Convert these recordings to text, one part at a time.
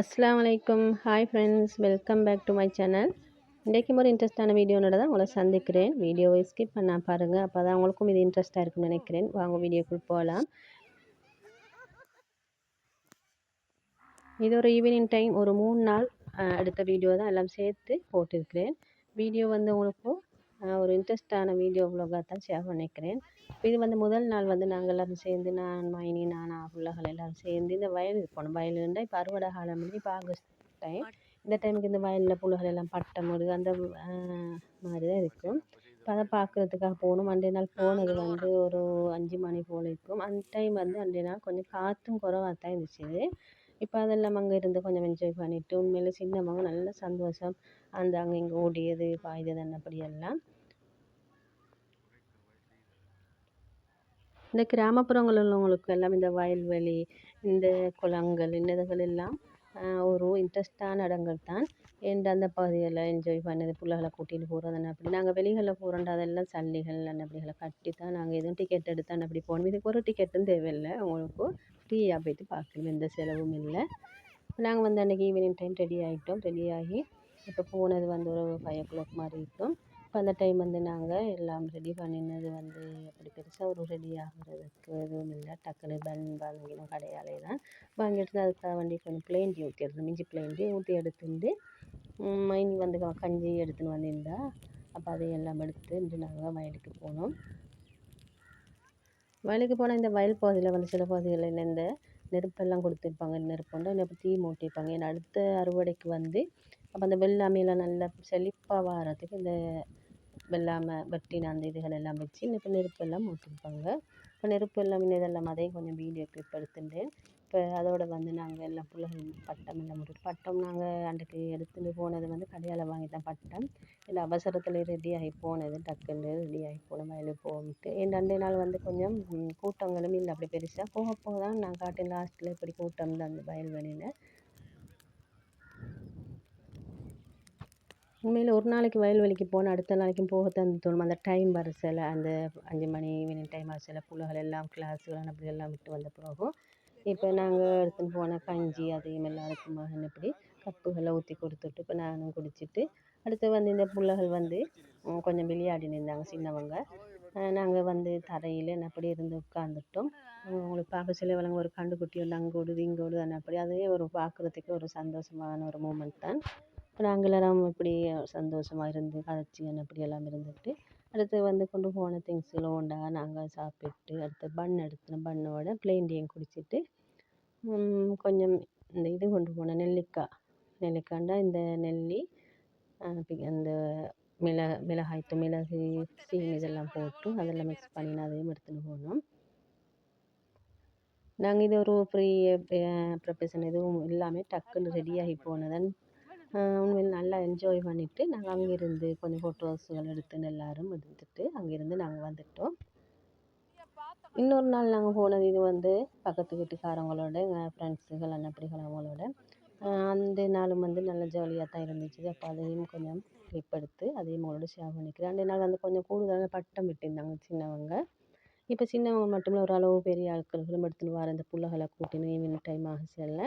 அஸ்லாம் வலைக்கம். Hi friends welcome back to my channel இன்றைக்கும் ஒரு இன்ட்ரெஸ்டான வீடியோனோட தான் உங்களை சந்திக்கிறேன். வீடியோவை ஸ்கிப் பண்ணால் பாருங்கள் அப்போ தான் உங்களுக்கும் இது இன்ட்ரெஸ்ட்டாக இருக்கும்னு நினைக்கிறேன். வாங்க வீடியோக்குள் போகலாம் இது ஒரு ஈவினிங் டைம் ஒரு மூணு நாள் எடுத்த வீடியோ தான் எல்லாம் சேர்த்து போட்டிருக்கிறேன். வீடியோ வந்து உங்களுக்கு ஒரு இன்ட்ரெஸ்டான வீடியோ வ்ளாகாக தான் ஷேர் பண்ணிக்கிறேன். இது வந்து முதல் நாள் வந்து நாங்கள் எல்லோரும் சேர்ந்து நான் மைனி நான் பிள்ளைகள் எல்லோரும் சேர்ந்து இந்த வயலுக்கு போனோம். வயலுண்டா இப்போ அறுவடை காலம் முடிஞ்சு இப்போ ஆகஸ்ட் டைம் இந்த டைமுக்கு இந்த வயலில் புழுகள் எல்லாம் பட்டம் முடு அந்த மாதிரி தான் இருக்கும். இப்போ அதை பார்க்குறதுக்காக போகணும். அன்றைய நாள் போனது வந்து ஒரு அஞ்சு மணி போல் இருக்கும். அந்த டைம் வந்து அன்றைய நாள் கொஞ்சம் காற்றும் குறவாக தான் இருந்துச்சு. இப்போ அதெல்லாம் அங்கே இருந்து கொஞ்சம் என்ஜாய் பண்ணிவிட்டு உண்மையிலே சின்னவங்க நல்ல சந்தோஷம். அந்த அங்கே இங்கே ஓடியது பாய்ந்தது அப்படியெல்லாம் இந்த கிராமப்புறங்களில் உள்ளவங்களுக்கு எல்லாம் இந்த வயல்வெளி இந்த குளங்கள் இந்த எல்லாம் ஒரு இன்ட்ரெஸ்ட்டான இடங்கள் தான். எந்த அந்த பகுதியில் என்ஜாய் பண்ணது? பிள்ளைகள கூட்டிகிட்டு போகிறது அப்படி? நாங்கள் வெளிகளில் போகிறோம்டா அதெல்லாம் சல்லிகள் அப்படிகளை கட்டி தான் நாங்கள் எதுவும் டிக்கெட் எடுத்து அப்படி போகணும். இதுக்கு ஒரு டிக்கெட்டும் தேவையில்லை. உங்களுக்கு ஃப்ரீயாக போயிட்டு பார்க்கலாம் எந்த செலவும் இல்லை. நாங்கள் வந்து அன்றைக்கி ஈவினிங் டைம் ரெடி ஆகிட்டோம் ரெடி ஆகி இப்போ போனது வந்து ஒரு ஃபைவ் ஓ கிளாக் மாதிரி இருக்கும். இப்போ அந்த டைம் வந்து நாங்கள் எல்லாம் ரெடி பண்ணினது வந்து அப்படி பெருசாக ஒரு ரெடி ஆகுறதுக்கு எதுவும் இல்லை. டக்குனு பன் வாங்கினோம் கடையாலே தான் வாங்கிட்டு அதுக்காக வேண்டி கொஞ்சம் பிளேன் டீ ஊற்றி எடுத்தோம். மிஞ்சி பிளேன் ஊற்றி எடுத்துட்டு மைனி வந்து கஞ்சி எடுத்துன்னு வந்திருந்தா அப்போ அதையும் எல்லாம் எடுத்து இன்று நாங்கள் வயலுக்கு போனோம். வயலுக்கு போனால் இந்த வயல் பகுதியில் வந்து சில பகுதிகளில் இந்த நெருப்பெல்லாம் கொடுத்துருப்பாங்க. நெருப்பு வந்து நெருப்பு தீ மூட்டியிருப்பாங்க ஏன்னா அடுத்த அறுவடைக்கு வந்து அப்போ அந்த வெள்ளாமையெல்லாம் நல்லா செழிப்பாக வர்றதுக்கு இந்த வெள்ளாமை வெட்டின அந்த இதுகள் எல்லாம் வச்சு இப்போ நெருப்பெல்லாம் மூட்டிருப்பாங்க. இப்போ நெருப்பு எல்லாம் இதெல்லாம் அதையும் கொஞ்சம் வீடியோ கிளிப் எடுத்துட்டேன் இப்போ அதோட வந்து நாங்கள் எல்லாம் பிள்ளைகள் பட்டம் எல்லாம் போட்டு பட்டம் நாங்கள் அன்றைக்கு எடுத்துகிட்டு போனது வந்து கடையால் வாங்கி தான் பட்டம். இல்லை அவசரத்தில் ரெடி ஆகி போனது டக்குன்னு ரெடி ஆகி போன வயலுக்கு போகிட்டு என் ரெண்டு நாள் வந்து கொஞ்சம் கூட்டங்களும் இல்லை அப்படி பெருசாக போக போக தான் நான் காட்டின் லாஸ்ட்டில் இப்படி கூட்டம் தான் அந்த வயல்வெளியில். உண்மையில் ஒரு நாளைக்கு வயல்வெளிக்கு போனால் அடுத்த நாளைக்கும் போகத்தான் தோணும். அந்த டைம் வரிசையில் அந்த அஞ்சு மணி ஈவினிங் டைம் வரிசையில் புள்ளைகள் எல்லாம் கிளாஸுகள் அப்படி எல்லாம் விட்டு வந்த பிறகும் இப்போ நாங்கள் எடுத்துன்னு போன கஞ்சி அதையும் எல்லாருக்கும் இப்படி கப்புகளை ஊற்றி கொடுத்துட்டு இப்போ நானும் குடிச்சிட்டு அடுத்து வந்து இந்த பிள்ளைகள் வந்து கொஞ்சம் விளையாடின்னு இருந்தாங்க சின்னவங்க. நாங்கள் வந்து தரையில் அப்படி இருந்து உட்காந்துட்டோம் உங்களுக்கு பார்க்க சொல்ல வளங்க ஒரு கண்டுக்குட்டி ஒன்று அங்கே ஓடுது இங்கே ஓடுது அப்படி. அதே ஒரு பார்க்குறதுக்கு ஒரு சந்தோஷமான ஒரு மூமெண்ட் தான். நாங்கள் எல்லோரும் இப்படி சந்தோஷமாக இருந்து கதைச்சி அப்படியெல்லாம் இருந்துட்டு அடுத்து வந்து கொண்டு போன திங்ஸ்லாம் உண்டா நாங்கள் சாப்பிட்டு அடுத்து பன் எடுத்தோம் பன்னோட ப்ளெயின் டீயும் குடிச்சிட்டு கொஞ்சம் இந்த இது கொண்டு போனோம் நெல்லிக்காய். நெல்லிக்காய்ண்டா இந்த நெல்லி அந்த மிள மிளகாய்த்தூள் மிளகு சீனி இதெல்லாம் போட்டு அதெல்லாம் மிக்ஸ் பண்ணி அதையும் எடுத்துன்னு போனோம். நாங்கள் இது ஒரு ஃப்ரீ ப்ரிப்ரேஷன் எதுவும் இல்லாமல் டக்குன்னு ரெடியாகி போனதன் உண்மையில் நல்லா என்ஜாய் பண்ணிவிட்டு நாங்கள் அங்கேருந்து கொஞ்சம் ஃபோட்டோஸ்கள் எடுத்துன்னு எல்லோரும் இருந்துட்டு அங்கேருந்து நாங்கள் வந்துவிட்டோம் இன்னொரு நாள் நாங்கள் போனது இது வந்து பக்கத்து வீட்டுக்காரங்களோட எங்கள் ஃப்ரெண்ட்ஸுகள் அண்ணப்படிகள் அவங்களோட. அந்த நாளும் வந்து நல்ல ஜாலியாக தான் இருந்துச்சு. அப்போ அதையும் கொஞ்சம் கிளிப் எடுத்து அதையும் அவங்களோட ஷேர் பண்ணிக்கிறேன். அந்த நாள் வந்து கொஞ்சம் கூடுதலான பட்டம் விட்டுருந்தாங்க சின்னவங்க. இப்போ சின்னவங்க மட்டும் இல்லை ஓரளவு பெரிய ஆட்களும் எடுத்துன்னு வர இந்த பிள்ளைகளை கூட்டின்னு ஈவினிங் டைம் ஆக செல்ல.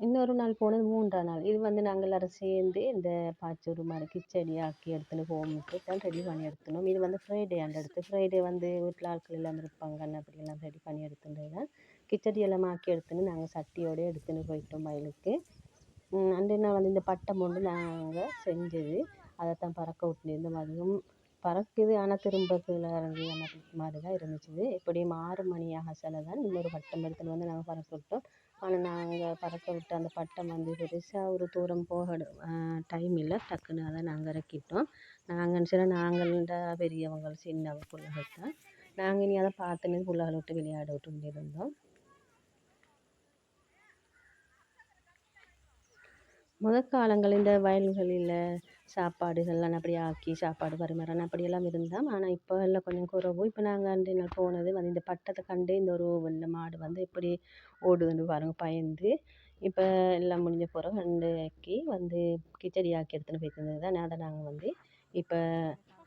இன்னொரு நாள் போனது மூன்றாம் நாள். இது வந்து நாங்கள் எல்லோரும் சேர்ந்து இந்த பாச்சோறு மாதிரி கிச்சடி ஆக்கி எடுத்துன்னு ஹோமுக்கு தான் ரெடி பண்ணி எடுத்துனோம். இது வந்து ஃப்ரைடே அந்த எடுத்து ஃப்ரைடே வந்து வீட்டில் ஆட்கள் எல்லாம் இருப்பாங்க அப்படியெல்லாம் ரெடி பண்ணி எடுத்துட்டு தான். கிச்சடி எல்லாம் ஆக்கி எடுத்துன்னு நாங்கள் சட்டியோடு எடுத்துன்னு போயிட்டோம் வயலுக்கு அன்றைய நாள் வந்து இந்த பட்டம் ஒன்று நாங்கள் செஞ்சது. அதை தான் பறக்க விட்டுருந்தோம் அதுவும் பறக்குது. ஆனால் திரும்ப கீழே இறங்கி அந்த மாதிரி தான் இருந்துச்சு. எப்படியும் ஆறு மணி ஆக செல்ல தான். இன்னொரு பட்டம் எடுத்துன்னு வந்து நாங்கள் பறக்க விட்டோம். ஆனால் நாங்கள் பறக்க விட்ட அந்த பட்டம் வந்து பெருசாக ஒரு தூரம் போக டைம் இல்லை. டக்குன்னு அதை நாங்கள் இறக்கிட்டோம். நாங்கள் சில நாங்கள்ட பெரியவங்க சின்ன பிள்ளைகள் தான். நாங்கள் இனி அதை பார்த்துன்னு பிள்ளைகளை விட்டு விளையாட விட்டு இருந்தோம். முதல் காலங்கள் இந்த வயல்களில் சாப்பாடுகள்லாம் அப்படி ஆக்கி சாப்பாடு பரிமாறணும் அப்படியெல்லாம் இருந்தோம் ஆனால் இப்போ எல்லாம் கொஞ்சம் குறைவு இப்போ நாங்கள் அன்றைய நாள் போனது வந்து இந்த பட்டத்தை கண்டு இந்த ஒரு இந்த மாடு வந்து எப்படி ஓடுதுன்னு பாருங்கள் பயந்து. இப்போ எல்லாம் முடிஞ்ச பிறகு ரெண்டு ஆக்கி வந்து கிச்சடி ஆக்கி எடுத்துன்னு போய்ட்டு தான் அதை நாங்கள் வந்து இப்போ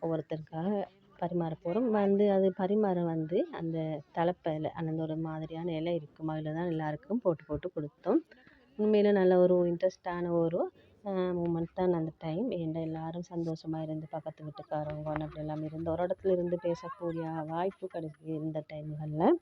ஒவ்வொருத்தருக்காக பரிமாற போகிறோம் வந்து அது பரிமாற வந்து அந்த தலைப்பை இலை அந்த ஒரு மாதிரியான இலை இருக்கும் அதில் தான் எல்லாருக்கும் போட்டு போட்டு கொடுத்தோம். உண்மையில் நல்ல ஒரு இன்ட்ரெஸ்டான ஒரு மூமெண்ட் தான் அந்த டைம் ஏன்டா எல்லோரும் சந்தோஷமாக இருந்து பக்கத்து வீட்டுக்காரவங்க அப்படி எல்லாம் இருந்து ஒரு இடத்துல இருந்து பேசக்கூடிய வாய்ப்பு கிடைக்குது இந்த டைம்களில்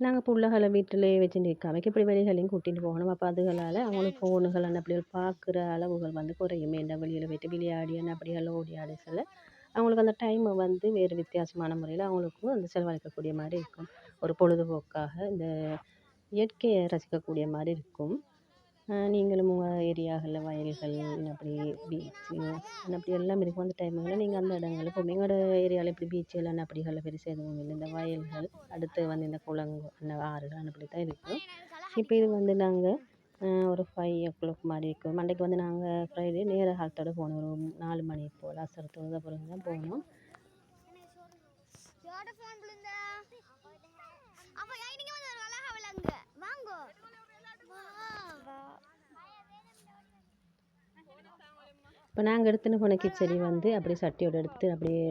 நாங்கள் பிள்ளைகளை வீட்டிலேயே வச்சு நிற்காம இப்படி வெளிகளையும் கூட்டிகிட்டு போகணும். அப்போ அதுகளால் அவங்களுக்கு ஃபோனுகள் அப்படி பார்க்குற அளவுகள் வந்து குறையுமே. என்ன வெளியில் போய்ட்டு விளையாடி அப்படி எல்லாம் ஓடி ஆடி சொல்ல அவங்களுக்கு அந்த டைமை வந்து வேறு வித்தியாசமான முறையில் அவங்களுக்கும் அந்த செலவழிக்கக்கூடிய மாதிரி இருக்கும். ஒரு பொழுதுபோக்காக இந்த இயற்கையை ரசிக்கக்கூடிய மாதிரி இருக்கும். நீங்களும் உங்கள் ஏரியாகளில் வயல்கள் அப்படி பீச்சு அப்படி எல்லாம் இருக்கும். அந்த டைமில் நீங்கள் அந்த இடங்களுக்கு போகும் எங்களோட ஏரியாவில் இப்படி பீச்சுகள் அப்படிகளில் பெருசாக எதுவும் இல்லை இந்த வயல்கள் அடுத்து வந்து இந்த குளங்கள் அந்த ஆறுகள் அப்படி தான் இருக்கும். இப்போ இது வந்து நாங்கள் ஒரு ஃபைவ் ஓ கிளாக் மாதிரி இருக்கும். மண்டைக்கு வந்து நாங்கள் ஃப்ரைடே நேர காலத்தோடு போனோம். ஒரு நாலு மணி போல் அசரத்தோடு தொழுத பிறகு தான் போனோம். இப்போ நாங்கள் எடுத்துன்னு போன கிச்சடி வந்து அப்படியே சட்டியோடு எடுத்து அப்படியே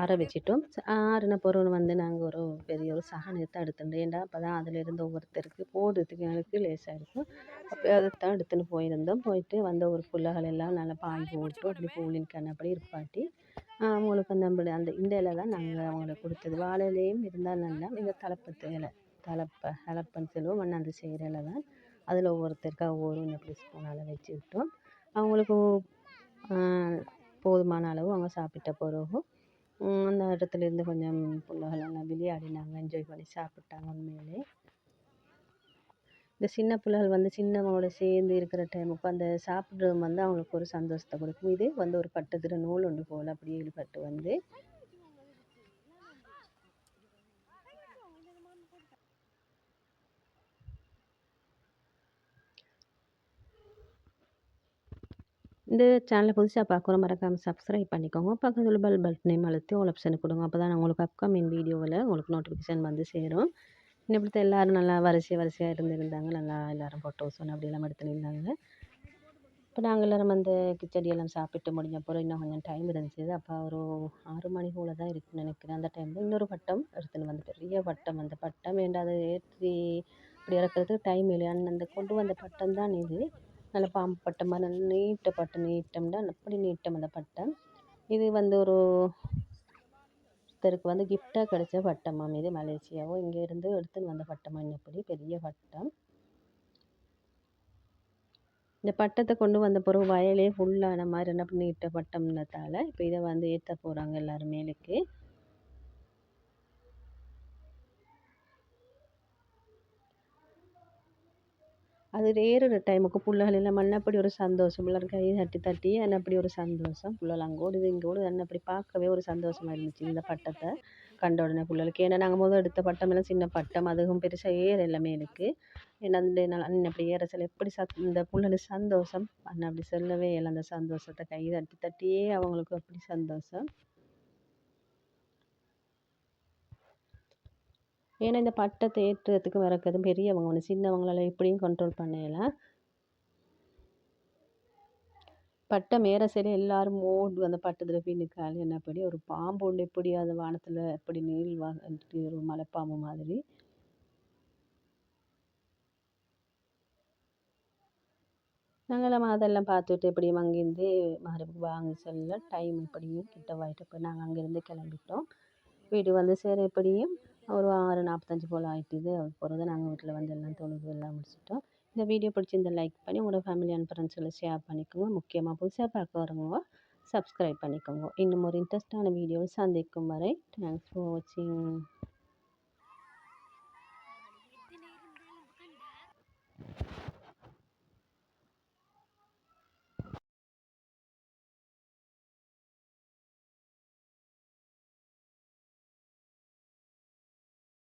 ஆற வச்சிட்டோம். ஆறின பொருள் வந்து நாங்கள் ஒரு பெரிய ஒரு சகனம் எடுத்து எடுத்துட்டோம் ஏன்டா அப்போ தான் அதிலேருந்து ஒவ்வொருத்தருக்கு போடுறதுக்கு எனக்கு லேசாக இருக்கும். அப்போ அதை தான் எடுத்துன்னு போயிருந்தோம். போயிட்டு வந்த ஒரு பிள்ளைகள் எல்லாம் நல்லா பாய் போட்டு அப்படி பூலின் கண் அப்படி இருப்பாட்டி அவங்களுக்கு அந்த அந்த இந்த இலை தான் நாங்கள் அவங்களுக்கு கொடுத்தது. வாழை இலையும் இருந்தால் நல்லா இந்த தலைப்பத்து இலை தலைப்பை தலைப்பன்னு சொல்லுவோம் மண்ணாந்து செய்கிற இலை தான். அதில் ஒவ்வொருத்தருக்கா ஒவ்வொரு இப்படி ஸ்பூனால் வச்சுக்கிட்டோம் அவங்களுக்கு போதுமான அளவு அவங்க சாப்பிட்ட பிறகு அந்த இடத்துலேருந்து கொஞ்சம் பிள்ளைகள் எல்லாம் விளையாடினாங்க என்ஜாய் பண்ணி சாப்பிட்டாங்க உண்மையிலே. இந்த சின்ன பிள்ளைகள் வந்து சின்னவங்களோட சேர்ந்து இருக்கிற டைமுக்கு அந்த சாப்பிட்றது வந்து அவங்களுக்கு ஒரு சந்தோஷத்தை கொடுக்கும். இது வந்து ஒரு பட்டத்தில் நூல் ஒன்று போல் அப்படியே இழுபட்டு வந்து இந்த சேனலை புதுசாக பார்க்குறோம் மறக்காமல் சப்ஸ்கிரைப் பண்ணிக்கோங்க. பக்கத்தில் பெல் பட்டனையும் அழுத்தி ஆல் ஆப்ஷன் கொடுங்க. அப்போ தான் உங்களுக்கு அப்கமிங் வீடியோவில் உங்களுக்கு நோட்டிஃபிகேஷன் வந்து சேரும். இப்படி எல்லோரும் நல்லா வரிசை வரிசையாக இருந்திருந்தாங்க. நல்லா எல்லோரும் ஃபோட்டோஸ் ஒன்று அப்படியெல்லாம் எடுத்துருந்தாங்க இப்போ நாங்கள் எல்லோரும் அந்த கிச்சடியெல்லாம் சாப்பிட்டு முடிஞ்ச அப்புறம் இன்னும் கொஞ்சம் டைம் இருந்துச்சு. அப்போ ஒரு ஆறு மணி போல் தான் இருக்குன்னு நினைக்கிறேன். அந்த டைமில் இன்னொரு பட்டம் எடுத்துன்னு வந்து பெரிய பட்டம் அந்த பட்டம் வேண்டாத ஏற்றி இப்படி இறக்கிறதுக்கு டைம் இல்லை அந்த கொண்டு வந்த பட்டம் தான் இது. நல்ல பாம்பு பட்டை மாதிரி நல்ல நீட்ட பட்டை நீட்டம்னா அப்படி நீட்டம் அந்த பட்டை. இது வந்து ஒரு ஒருத்தருக்கு வந்து கிஃப்டாக கிடைச்ச பட்டமாம் இது மலேசியாவோ இங்கேருந்து எடுத்துன்னு வந்த பட்டமாம் இப்படி பெரிய பட்டம் இந்த பட்டத்தை கொண்டு வந்த பிறகு வயலே ஃபுல்லான மாதிரி என்ன நீட்ட பட்டம்னதால் இப்போ இதை வந்து ஏற்ற போகிறாங்க எல்லோரும் மேலுக்கு. அது ஏறுற டைமுக்கு புள்ளைகள் எல்லாம் அப்படி ஒரு சந்தோஷம். எல்லாரும் கை தட்டி தட்டி அப்படி ஒரு சந்தோஷம். பிள்ளைகள் அங்கே ஓடுது இங்கே ஓடுது. அப்படி பார்க்கவே ஒரு சந்தோஷமாக இருந்துச்சு இந்த பட்டத்தை. கண்ட உடனே பிள்ளைகளுக்கு. ஏன்னா நாங்கள் முதல் எடுத்த பட்டம் எல்லாம் சின்ன பட்டம். அதுவும் பெருசாக ஏற எல்லாமே இருக்குது ஏன்னா அந்த அண்ணன் அப்படி ஏற சொல்ல எப்படி சத் இந்த பிள்ளைகள் சந்தோஷம். அண்ணன் அப்படி சொல்லவே இல்லை. அந்த சந்தோஷத்தை கை தட்டி தட்டியே அவங்களுக்கு அப்படி சந்தோஷம். ஏன்னா இந்த பட்டத்தை ஏற்றுறதுக்கு இறக்குறதும் பெரியவங்க ஒன்று சின்னவங்களால் எப்படியும் கண்ட்ரோல் பண்ணலாம் பட்டம் ஏற சரி எல்லாரும் ஓடு அந்த பட்டத்தில் போய் நிற்காது என்னப்படி? ஒரு பாம்பு ஒன்று எப்படி அது வானத்தில் எப்படி நீள் ஒரு மலைப்பாம்பு மாதிரி. நாங்கள்லாம் அதெல்லாம் பார்த்துட்டு எப்படியும் அங்கேருந்து மறுபடியும் வாங்க செல்ல டைம் இப்படியும் கிட்ட வாயிட்டு போய் நாங்கள் அங்கேருந்து கிளம்பிட்டோம். வீடு வந்து சேர எப்படியும் ஒரு ஆறு நாற்பத்தஞ்சு போல் ஆகிட்டுது போகிறது நாங்கள் வீட்டில் வந்து எல்லாம் தொழுது எல்லாம் முடிச்சுட்டோம். இந்த வீடியோ பிடிச்சிருந்தா லைக் பண்ணி உங்களோட ஃபேமிலி அண்ட் ஃப்ரெண்ட்ஸுகளை ஷேர் பண்ணிக்கோங்க. முக்கியமாக புதுசாக பார்க்க வரவங்க சப்ஸ்கிரைப் பண்ணிக்கோங்க. இன்னும் ஒரு இன்ட்ரெஸ்டான வீடியோவை சந்திக்கும் வரை தேங்க்ஸ் ஃபார் வாட்சிங்